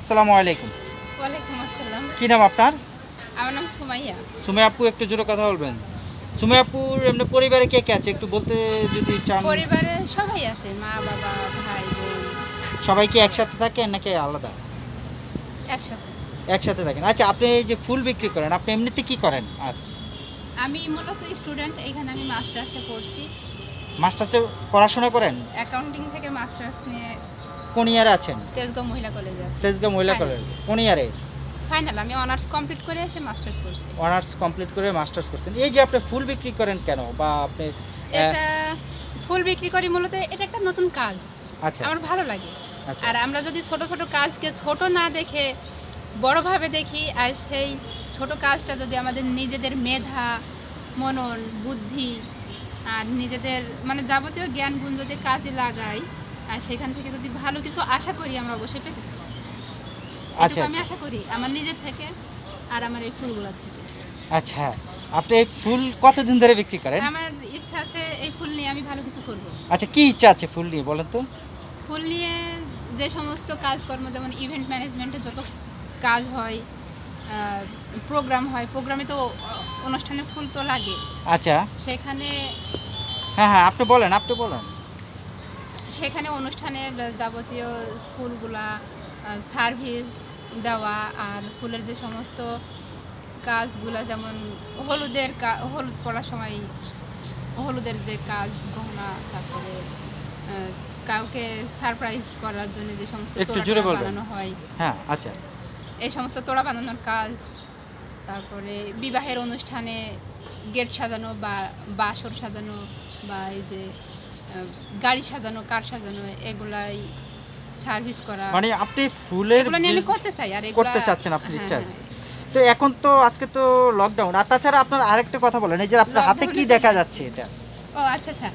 আসসালামু আলাইকুম। ওয়ালাইকুম আসসালাম। কি নাম আপনার? আমার নাম সুমাইয়া। সুমে আপু একটু জোরে কথা বলবেন। সুমে আপুর এমনি পরিবারে কে কে আছে? একটু বলতে যদি চান। পরিবারে সবাই আছে মা বাবা ভাই বোন। সবাই কি একসাথে থাকেন নাকি আলাদা? একসাথে। একসাথে থাকেন। আচ্ছা আপনি এই যে ফুল বিক্রি করেন আপনি এমনিতে কি করেন? আর? আমি মূলত স্টুডেন্ট এখানে আমি মাস্টার্সে পড়ছি। মাস্টার্সে পড়াশোনা করেন? অ্যাকাউন্টিং থেকে মাস্টার্স নিয়ে কোন ইয়ারে আছেন? তেজগাঁও মহিলা কলেজে আছি। তেজগাঁও মহিলা কলেজ। কোন ইয়ারে? ফাইনাল আমি অনার্স কমপ্লিট করে এসে মাস্টার্স করছি। অনার্স কমপ্লিট করে মাস্টার্স করছেন। এই যে আপনি ফুল বিক্রি করেন কেন? বা আপনি এটা ফুল বিক্রি করি মূলত এটা একটা নতুন কাজ। আচ্ছা। আমার ভালো লাগে। আচ্ছা। আর আমরা যদি ছোট ছোট কাজকে ছোট না দেখে বড়ভাবে দেখি আর সেই ছোট কাজটা যদি আমাদের নিজেদের মেধা মনন বুদ্ধি আর নিজেদের মানে যাবতীয় জ্ঞান গুণ যদি কাজে লাগাই আর সেখান থেকে যদি ভালো কিছু আশা করি আমরা অবশ্যই পেতে পারি আচ্ছা। আমি আশা করি আমার নিজের থেকে আর আমার এই ফুলগুলো থেকে। আচ্ছা আপনি এই ফুল কতদিন ধরে বিক্রি করেন? আমার ইচ্ছা আছে এই ফুল নিয়ে আমি ভালো কিছু করব। আচ্ছা কি ইচ্ছা আছে ফুল নিয়ে বলেন তো? ফুল নিয়ে যে সমস্ত কাজকর্ম যেমন ইভেন্ট ম্যানেজমেন্টে যত কাজ হয় প্রোগ্রাম হয় প্রোগ্রামে তো অনুষ্ঠানে ফুল তো লাগে। আচ্ছা। সেখানে হ্যাঁ হ্যাঁ আপনি বলেন আপনি বলেন। সেখানে অনুষ্ঠানের যাবতীয় ফুলগুলা সার্ভিস দেওয়া আর ফুলের যে সমস্ত কাজগুলা যেমন হলুদের হলুদ পড়ার সময় হলুদের যে কাজ গহনা তারপরে কাউকে সারপ্রাইজ করার জন্য যে সমস্ত একটু তোড়া জোরে বানানো হয়। হ্যাঁ আচ্ছা। এই সমস্ত তোড়া বানানোর কাজ তারপরে বিবাহের অনুষ্ঠানে গেট সাজানো বা বাসর সাজানো বা এই যে গাড়ি সাজানো কার সাজানো এগুলাই সার্ভিস করা। মানে আপনি ফুলের আমি করতে চাই আর করতে চাচ্ছেন আপনি হ্যাঁ, ইচ্ছা হ্যাঁ। আছে। তো এখন তো আজকে তো লকডাউন আর তাছাড়া আপনার আরেকটা কথা বলেন এই যে আপনার হাতে কি দেখা যাচ্ছে এটা? ও আচ্ছা আচ্ছা।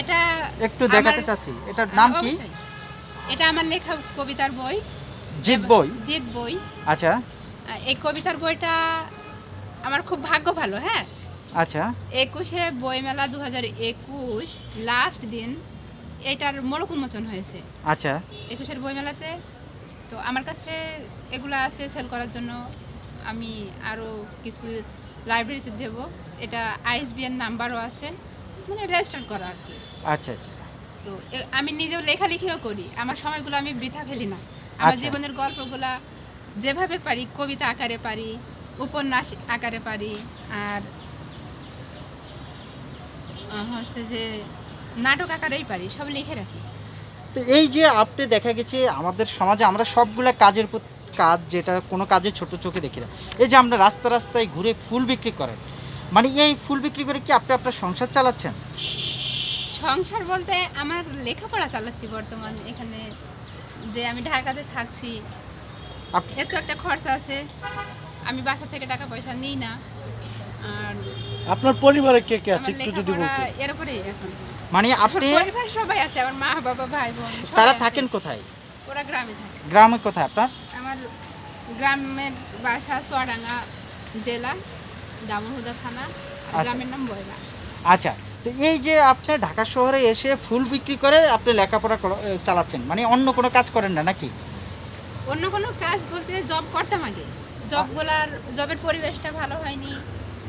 এটা একটু দেখাতে চাচ্ছি। এটার নাম কি? এটা আমার লেখা কবিতার বই। জিত বই? জিত বই। আচ্ছা। এই কবিতার বইটা আমার খুব ভাগ্য ভালো হ্যাঁ? আচ্ছা। একুশে বইমেলা দু হাজার একুশ লাস্ট দিন এটার মোড়ক উন্মোচন হয়েছে। আচ্ছা। একুশের বইমেলাতে তো আমার কাছে এগুলো আছে সেল করার জন্য। আমি আরও কিছু লাইব্রেরিতে দেব। এটা আইএসবিএন নাম্বারও আছে। মানে রেজিস্টার করা আর কি। আচ্ছা আচ্ছা। তো আমি নিজেও লেখালেখিও করি। আমার সময়গুলো আমি বৃথা ফেলি না। আমার আচ্ছা। জীবনের গল্পগুলা যেভাবে পারি কবিতা আকারে পারি উপন্যাস আকারে পারি আর হচ্ছে যে নাটক আকারেই পারি সব লিখে রাখি। তো এই যে আপনি দেখা গেছে আমাদের সমাজে আমরা সবগুলা কাজের কাজ যেটা কোনো কাজে ছোট চোখে দেখি না। এই যে আমরা রাস্তা রাস্তায় ঘুরে ফুল বিক্রি করেন মানে এই ফুল বিক্রি করে কি আপনি আপনার সংসার চালাচ্ছেন? সংসার বলতে আমার লেখাপড়া চালাচ্ছি বর্তমান এখানে যে আমি ঢাকাতে থাকছি। আপ- এর তো একটা খরচা আছে আমি বাসা থেকে টাকা পয়সা নিই না। আর আপনার পরিবারে কে কে আছে একটু যদি বলতেন। এখন। মানে আপনি পরিবার সবাই আছে আমার মা বাবা ভাই বোন তারা থাকেন কোথায়? ওরা গ্রামে থাকে। গ্রামে কোথায় আপনার? আমার গ্রামের বাসা চুয়াডাঙ্গা জেলা দামোহদা থানা আর আচ্ছা। গ্রামের নাম বয়লা আচ্ছা তো এই যে আপনি ঢাকা শহরে এসে ফুল বিক্রি করে আপনি লেখাপড়া কর- চালাচ্ছেন মানে অন্য কোনো কাজ করেন না নাকি? অন্য কোনো কাজ বলতে জব করতাম আগে। জবগুলার জবের পরিবেশটা ভালো হয়নি।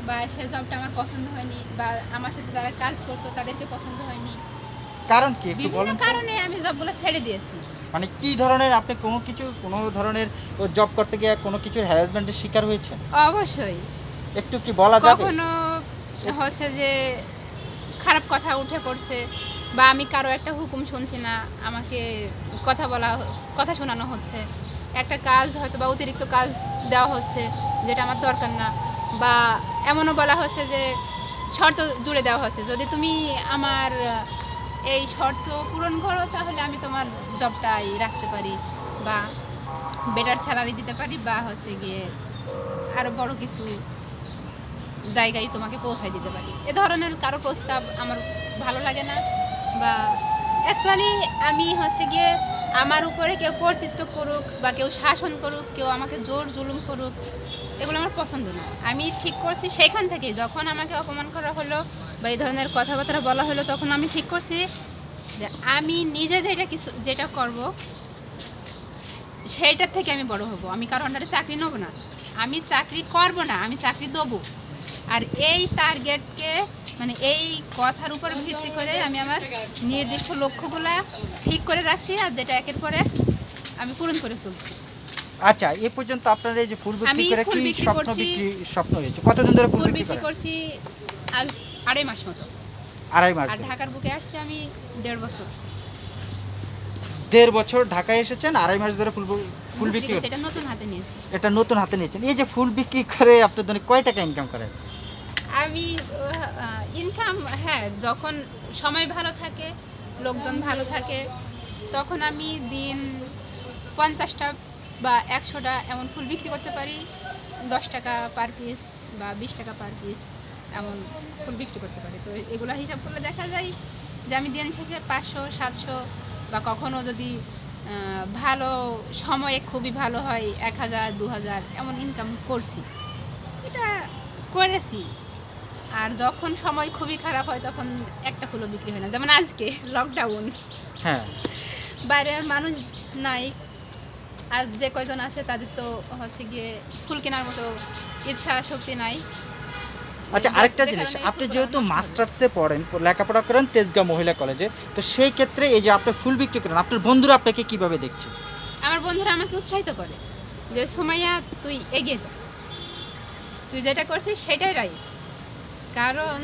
বা সে জবটা আমার পছন্দ হয়নি বা আমার সাথে যারা কাজ করতো তাদেরকে পছন্দ হয়নি। কারণ কি একটু বিভিন্ন তো? কারণে আমি জবগুলো ছেড়ে দিয়েছি। মানে কি ধরনের আপনি কোনো কিছু কোনো ধরনের জব করতে গিয়ে কোনো কিছুর হ্যারাসমেন্টের শিকার হয়েছেন? অবশ্যই। একটু কি বলা যাবে? কখনো হচ্ছে যে খারাপ কথা উঠে পড়ছে বা আমি কারও একটা হুকুম শুনছি না আমাকে কথা বলা কথা শোনানো হচ্ছে। একটা কাজ হয়তো বা অতিরিক্ত কাজ দেওয়া হচ্ছে যেটা আমার দরকার না। বা এমনও বলা হচ্ছে যে শর্ত জুড়ে দেওয়া হচ্ছে। যদি তুমি আমার এই শর্ত পূরণ করো, তাহলে আমি তোমার জবটাই রাখতে পারি বা বেটার স্যালারি দিতে পারি বা হচ্ছে গিয়ে আরও বড় কিছু জায়গায় তোমাকে পৌঁছায় দিতে পারি। এ ধরনের কারও প্রস্তাব আমার ভালো লাগে না বা অ্যাকচুয়ালি আমি হচ্ছে গিয়ে আমার উপরে কেউ কর্তৃত্ব করুক বা কেউ শাসন করুক, কেউ আমাকে জোর জুলুম করুক এগুলো আমার পছন্দ না। আমি ঠিক করছি সেখান থেকে যখন আমাকে অপমান করা হলো বা এই ধরনের কথাবার্তা বলা হলো, তখন আমি ঠিক করছি যে আমি নিজে যেটা কিছু, যেটা করব, সেইটার থেকে আমি বড় হব। আমি কারও আন্ডারে চাকরি নেব না। আমি চাকরি করব না, আমি চাকরি দেবো। আর এই টার্গেটকে মানে এই কথার উপর ভিত্তি করে আমি আমার নির্দিষ্ট লক্ষ্যগুলা ঠিক করে রাখছি আর যেটা একের পরে আমি পূরণ করে চলছি। আচ্ছা এ পর্যন্ত আপনার এই যে ফুল বিক্রি করে কি স্বপ্ন বিক্রি স্বপ্ন হয়েছে? কতদিন ধরে ফুল বিক্রি করছি আজ আড়াই মাস মতো। আড়াই মাস আর ঢাকার বুকে আসছি আমি দেড় বছর। দেড় বছর ঢাকায় এসেছেন আড়াই মাস ধরে ফুল ফুল বিক্রি সেটা নতুন হাতে নিয়েছি। এটা নতুন হাতে নিয়েছেন। এই যে ফুল বিক্রি করে আপনি ধরে কয় টাকা ইনকাম করেন? আমি ইনকাম হ্যাঁ যখন সময় ভালো থাকে লোকজন ভালো থাকে তখন আমি দিন পঞ্চাশটা বা একশোটা এমন ফুল বিক্রি করতে পারি দশ টাকা পার পিস বা বিশ টাকা পার পিস এমন ফুল বিক্রি করতে পারি। তো এগুলো হিসাব করলে দেখা যায় যে আমি দিন শেষে পাঁচশো সাতশো বা কখনো যদি ভালো সময়ে খুবই ভালো হয় এক হাজার দু হাজার এমন ইনকাম করছি। এটা করেছি। আর যখন সময় খুবই খারাপ হয় তখন একটা ফুলও বিক্রি হয় না। যেমন আজকে লকডাউন হ্যাঁ। বাইরের মানুষ নাই। আর যে কয়জন আছে তাদের তো হচ্ছে গিয়ে ফুল কেনার মতো ইচ্ছা শক্তি নাই। আচ্ছা আরেকটা জিনিস আপনি যেহেতু। মাস্টার্সে পড়েন লেখাপড়া করেন তেজগাঁও মহিলা কলেজে তো সেই ক্ষেত্রে এই যে আপনি ফুল বিক্রি করেন আপনার বন্ধুরা আপনাকে কীভাবে দেখছে? আমার বন্ধুরা আমাকে উৎসাহিত করে যে সুমাইয়া তুই এগিয়ে যা। তুই যেটা করছিস সেটাই রাই। কারণ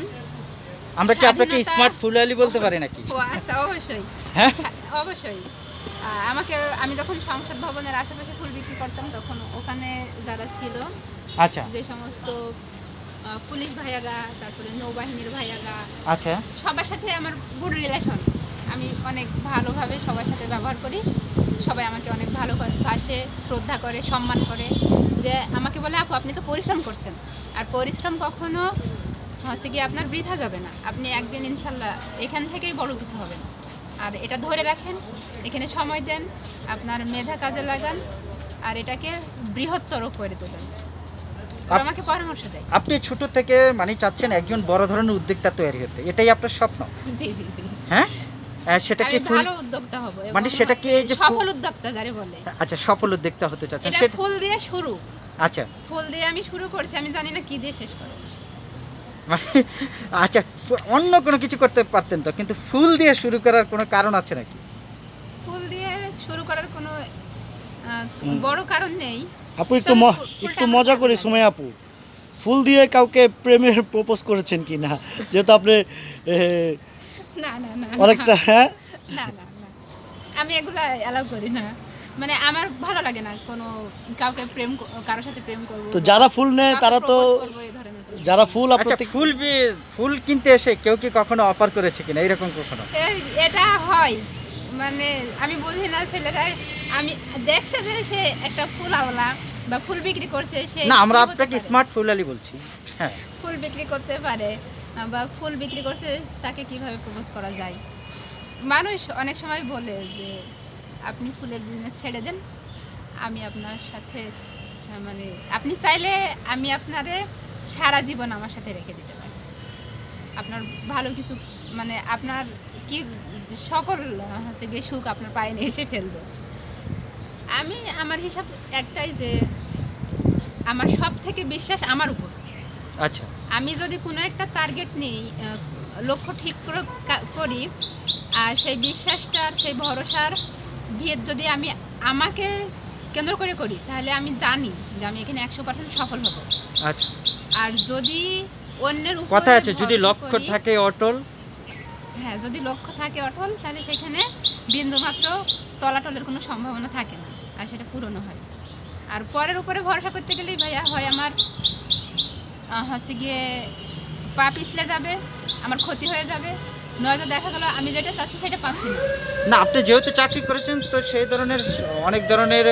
আমরা কি আপনাকে স্মার্ট ফুল আলী বলতে পারি নাকি? ও আচ্ছা অবশ্যই। হ্যাঁ? অবশ্যই। আমাকে আমি যখন সংসদ ভবনের আশেপাশে ফুল বিক্রি করতাম তখন ওখানে যারা ছিল আচ্ছা। যে সমস্ত পুলিশ ভাইয়ারা তারপরে নৌবাহিনীর ভাইয়ারা আচ্ছা। সবার সাথে আমার গুড রিলেশন আমি অনেক ভালোভাবে সবার সাথে ব্যবহার করি। সবাই আমাকে অনেক ভালো করে বাসে শ্রদ্ধা করে সম্মান করে। যে আমাকে বলে আপু আপনি তো পরিশ্রম করছেন। আর পরিশ্রম কখনো হচ্ছে কি আপনার বৃথা যাবে না। আপনি একদিন ইনশাল্লাহ এখান থেকেই বড় কিছু হবেন। আর এটা ধরে রাখেন এখানে সময় দেন আপনার মেধা কাজে লাগান আর এটাকে বৃহত্তর করে তোলেন। আমাকে পরামর্শ দেয় আপনি ছোট থেকে মানে চাচ্ছেন একজন বড় ধরনের উদ্যোক্তা তৈরি হতে। এটাই আপনার স্বপ্ন? হ্যাঁ? আহ, সেটা কি আমি ভালো উদ্যোক্তা হব মানে সেটা কি এই যে সফল উদ্যোক্তা যারে বলে। আচ্ছা সফল উদ্যোক্তা হতে চাচ্ছেন। সেটা ফুল দিয়ে শুরু। আচ্ছা। ফুল দিয়ে আমি শুরু করছি আমি জানি না কি দিয়ে শেষ করব মানে আচ্ছা অন্য কোনো কিছু করতে পারতেন তো? কিন্তু ফুল দিয়ে শুরু করার কোনো কারণ আছে নাকি? ফুল দিয়ে শুরু করার কোনো বড় কারণ নেই। আপু একটু ম- একটু মজা করি সময় আপু। ফুল দিয়ে কাউকে প্রেমের প্রপোজ করেছেন কি না? যেহেতু আপনি না না না অনেকটা হ্যাঁ? না না না। আমি এগুলা অ্যালাউ করি না। মানে আমার ভালো লাগে না কোনো কাউকে প্রেম কারোর সাথে প্রেম করব। তো যারা ফুল নেয় তারা তো যারা ফুল আচ্ছা আপনার ফুল ফুল কিনতে এসে কেউ কি কখনো অফার করেছে কিনা? এরকম কখনো? এটা হয়। মানে আমি বুঝি না ছেলেরা। আমি দেখছে যে সে একটা ফুল আওলা বা ফুল বিক্রি করছে সে না আমরা আপনাকে স্মার্ট ফুল আলী বলছি। হ্যাঁ। ফুল বিক্রি করতে পারে বা ফুল বিক্রি করতে তাকে কীভাবে প্রপোজ করা যায়? মানুষ অনেক সময় বলে যে আপনি ফুলের বিজনেস ছেড়ে দেন। আমি আপনার সাথে মানে আপনি চাইলে আমি আপনারে সারা জীবন আমার সাথে রেখে দিতে পারি। আপনার ভালো কিছু মানে আপনার কি সকল হচ্ছে গিয়ে সুখ আপনার পায়ে নিয়ে এসে ফেলব। আমি আমার হিসাব একটাই যে আমার সব থেকে বিশ্বাস আমার উপর। আচ্ছা। আমি যদি কোনো একটা টার্গেট নিই লক্ষ্য ঠিক করে করি আর সেই বিশ্বাসটার সেই ভরসার ভিত যদি আমি আমাকে কেন্দ্র করে করি তাহলে আমি জানি যে আমি এখানে একশো পার্সেন্ট সফল হব। আচ্ছা। আর যদি অন্যের কথা আছে যদি লক্ষ্য থাকে অটল। হ্যাঁ যদি লক্ষ্য থাকে অটল তাহলে সেখানে বিন্দুমাত্র তলাটলের কোনো সম্ভাবনা থাকে না আর সেটা পূরণ হয়। আর পরের উপরে ভরসা করতে গেলেই ভাইয়া হয় আমার হচ্ছে গিয়ে পা পিছলে যাবে আমার ক্ষতি হয়ে যাবে। নয়তো দেখা গেল আমি যেটা চাচ্ছি সেটা পাচ্ছি না। না আপনি যেহেতু চাকরি করেছেন তো সেই ধরনের অনেক ধরনের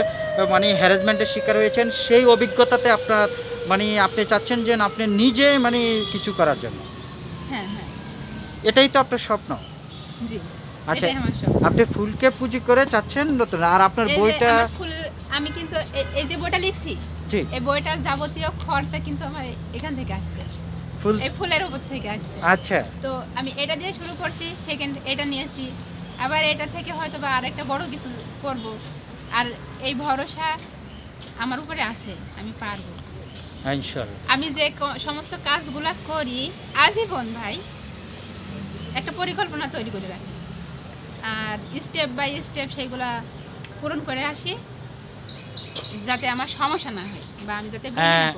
মানে হ্যারাসমেন্টের শিকার হয়েছেন সেই অভিজ্ঞতাতে আপনার মানে আপনি চাচ্ছেন যে আপনি নিজে মানে কিছু করার জন্য? হ্যাঁ হ্যাঁ। এটাই তো আপনার স্বপ্ন? জি আচ্ছা আপনি ফুলকে পুঁজি করে চাচ্ছেন নতুন আর আপনার বইটা আমি কিন্তু এই যে বইটা লিখছি জি। এই বইটার যাবতীয় খরচা কিন্তু আমার এখান থেকে আসছে। ফুল এই ফুলের উপর থেকে আসছে। আচ্ছা। তো আমি এটা দিয়ে শুরু করছি সেকেন্ড এটা নিয়েছি। আবার এটা থেকে হয়তো বা আরেকটা বড় কিছু করব। আর এই ভরসা আমার উপরে আছে আমি পারব। আমি যে সমস্ত কাজগুলা করি, আজীবন ভাই, একটা পরিকল্পনা তৈরি করে রাখি। আর স্টেপ বাই স্টেপ সেইগুলা পূরণ করে আসি, যাতে আমার সমস্যা না হয়। হ্যাঁ,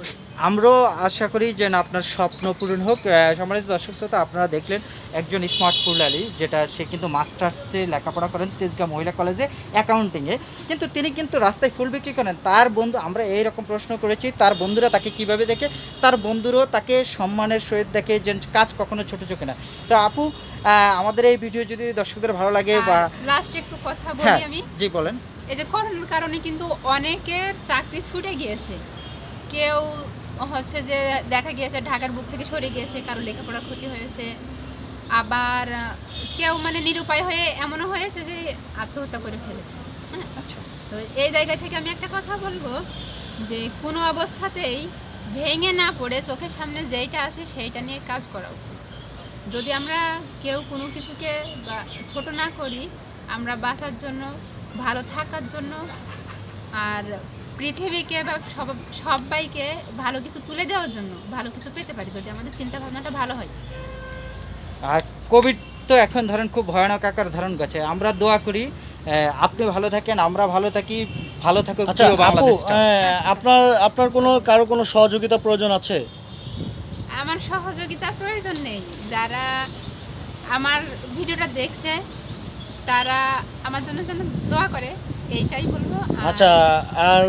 আমরাও আশা করি যে না আপনার স্বপ্ন পূরণ হোক। সম্মানিত দর্শক শ্রোতা আপনারা দেখলেন একজন স্মার্ট ফুলালি যেটা সে কিন্তু মাস্টার্সে লেখাপড়া করেন তেজগাঁ মহিলা কলেজে অ্যাকাউন্টিংয়ে কিন্তু তিনি কিন্তু রাস্তায় ফুল বিক্রি করেন। তার বন্ধু আমরা এই রকম প্রশ্ন করেছি তার বন্ধুরা তাকে কীভাবে দেখে? তার বন্ধুরাও তাকে সম্মানের সহিত দেখে যে কাজ কখনো ছোট চোখে না। তো আপু আমাদের এই ভিডিও যদি দর্শকদের ভালো লাগে বা লাস্ট একটু কথা হ্যাঁ বলি আমি। জি বলেন। এই যে করোনার কারণে কিন্তু অনেকের চাকরি ছুটে গিয়েছে। কেউ হচ্ছে যে দেখা গিয়েছে ঢাকার বুক থেকে সরে গিয়েছে কারও লেখাপড়ার ক্ষতি হয়েছে আবার কেউ মানে নিরুপায় হয়ে এমনও হয়েছে যে আত্মহত্যা করে ফেলেছে। হ্যাঁ আচ্ছা। তো এই জায়গা থেকে আমি একটা কথা বলব যে কোনো অবস্থাতেই ভেঙে না পড়ে চোখের সামনে যেইটা আছে সেইটা নিয়ে কাজ করা উচিত। যদি আমরা কেউ কোনো কিছুকে বা ছোট না করি আমরা বাঁচার জন্য ভালো থাকার জন্য আর পৃথিবীকে বা সব সবাইকে ভালো কিছু তুলে দেওয়ার জন্য ভালো কিছু পেতে পারি যদি আমাদের চিন্তা ভাবনাটা ভালো হয়। আর কোভিড তো এখন ধরেন খুব ভয়ানক আকার ধারণ করছে। আমরা দোয়া করি আপনি ভালো থাকেন আমরা ভালো থাকি ভালো থাকুক আচ্ছা আপু আপনার আপনার কোনো কারও কোনো সহযোগিতা প্রয়োজন আছে? আমার সহযোগিতা প্রয়োজন নেই। যারা আমার ভিডিওটা দেখছে তারা আমার জন্য যেন দোয়া করে। আচ্ছা আর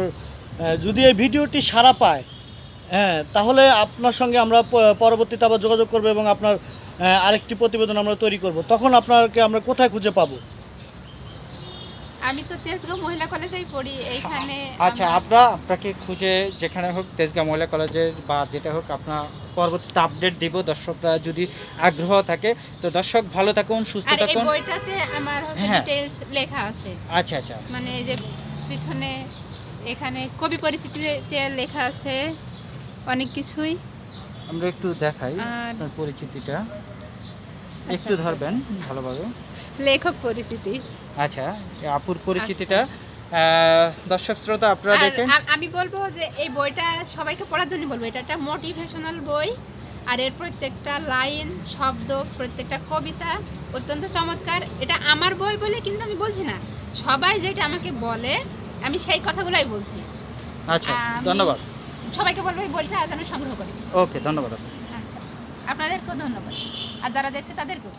যদি এই ভিডিওটি সারা পায় হ্যাঁ তাহলে আপনার সঙ্গে আমরা পরবর্তীতে আবার যোগাযোগ করব এবং আপনার আরেকটি প্রতিবেদন আমরা তৈরি করব। তখন আপনাকে আমরা কোথায় খুঁজে পাবো? আমি তো তেজগাঁও মহিলা কলেজেই পড়ি এইখানে আচ্ছা আমার- আমরা আপনাকে খুঁজে যেখানে হোক তেজগাঁ মহিলা কলেজে বা যেটা হোক আপনার পরবর্তীতে আপডেট দিব। দর্শকরা যদি আগ্রহ থাকে তো দর্শক ভালো থাকুন সুস্থ থাকুন। বইটাতে আমার হচ্ছে হ্যাঁ। লেখা আছে। আচ্ছা আচ্ছা। মানে এই যে পিছনে এখানে কবি পরিচিতিতে লেখা আছে অনেক কিছুই। আমরা একটু দেখাই আপনার পরিচিতিটা। একটু আচ্ছা। ধরবেন ভালোভাবে। লেখক পরিচিতি। আচ্ছা এই আপুর পরিচিতিটা দর্শক শ্রোতা আপনারা দেখেন। আমি বলব যে এই বইটা সবাইকে পড়ার জন্য বলব। এটা একটা মোটিভেশনাল বই আর এর প্রত্যেকটা লাইন শব্দ প্রত্যেকটা কবিতা অত্যন্ত চমৎকার। এটা আমার বই বলে কিন্তু আমি বলছি না। সবাই যেটা আমাকে বলে আমি সেই কথাগুলোই বলছি। আচ্ছা ধন্যবাদ। সবাইকে বলব এই বইটা যেন সংগ্রহ করে। ওকে ধন্যবাদ। আচ্ছা আপনাদেরকেও ধন্যবাদ। আর যারা দেখছে তাদেরকেও।